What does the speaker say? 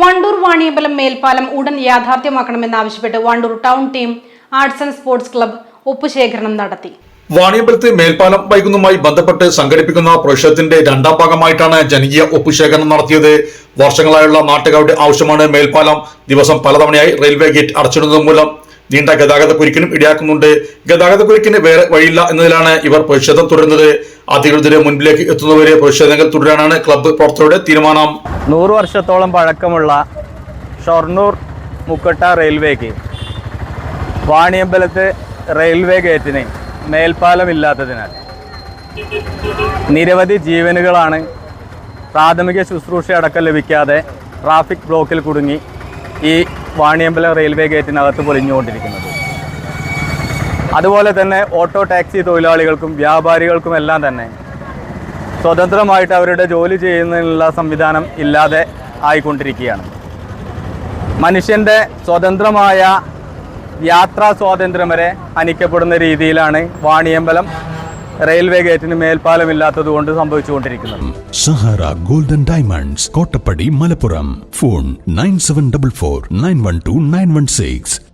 വണ്ടൂർ വാണിയമ്പലം മേൽപ്പാലം ഉടൻ യാഥാർത്ഥ്യമാക്കണമെന്നാവശ്യപ്പെട്ട് Wandoor town team arts and sports club ഒപ്പുശേഖരണം നടത്തി. വാണിയമ്പലത്ത് മേൽപ്പാലം വൈകുന്നതുമായി ബന്ധപ്പെട്ട് സംഘടിപ്പിക്കുന്ന പ്രതിഷേധത്തിന്റെ രണ്ടാം ഭാഗമായിട്ടാണ് ജനകീയ ഒപ്പുശേഖരണം നടത്തിയത്. വർഷങ്ങളായുള്ള നാട്ടുകാരുടെ ആവശ്യമാണ് മേൽപ്പാലം. ദിവസം പലതവണയായി റെയിൽവേ ഗേറ്റ് അടച്ചിടുന്നത് മൂലം നീണ്ട ഗതാഗത കുരുക്കിനും ഇടയാക്കുന്നുണ്ട്. ഗതാഗത കുരുക്കിന് വേറെ വഴിയില്ല എന്നതിലാണ് ഇവർ പ്രതിഷേധം തുടരുന്നത്. അധികൃതരെ മുൻപിലേക്ക് എത്തുന്നവരെ പ്രതിഷേധങ്ങൾ തുടരാനാണ് ക്ലബ്ബ് പ്രവർത്തകരുടെ തീരുമാനം. നൂറ് വർഷത്തോളം പഴക്കമുള്ള ഷൊർണൂർ മുക്കട്ട റെയിൽവേക്ക് വാണിയമ്പലത്ത് റെയിൽവേ ഗേറ്റിന് മേൽപ്പാലമില്ലാത്തതിനാൽ നിരവധി ജീവനുകളാണ് പ്രാഥമിക ശുശ്രൂഷ അടക്കം ലഭിക്കാതെ ട്രാഫിക് ബ്ലോക്കിൽ കുടുങ്ങി ഈ വാണിയമ്പലം റെയിൽവേ ഗേറ്റിനകത്ത് പൊലിഞ്ഞുകൊണ്ടിരിക്കുന്നത് അതുപോലെ തന്നെ ഓട്ടോ ടാക്സി തൊഴിലാളികൾക്കും വ്യാപാരികൾക്കും എല്ലാം തന്നെ സ്വതന്ത്രമായിട്ട് അവരുടെ ജോലി ചെയ്യുന്നതിനുള്ള സംവിധാനം ഇല്ലാതെ ആയിക്കൊണ്ടിരിക്കുകയാണ്. മനുഷ്യന്റെ സ്വതന്ത്രമായ യാത്രാ സ്വാതന്ത്ര്യം വരെ ഹനിക്കപ്പെടുന്ന രീതിയിലാണ് വാണിയമ്പലം റെയിൽവേ ഗേറ്റിന് മേൽപ്പാലമില്ലാത്തത് കൊണ്ട് സംഭവിച്ചുകൊണ്ടിരിക്കുന്നത്. Sahara golden diamonds Kottappadi Malappuram. Phone nine seven double four nine one two nine one six.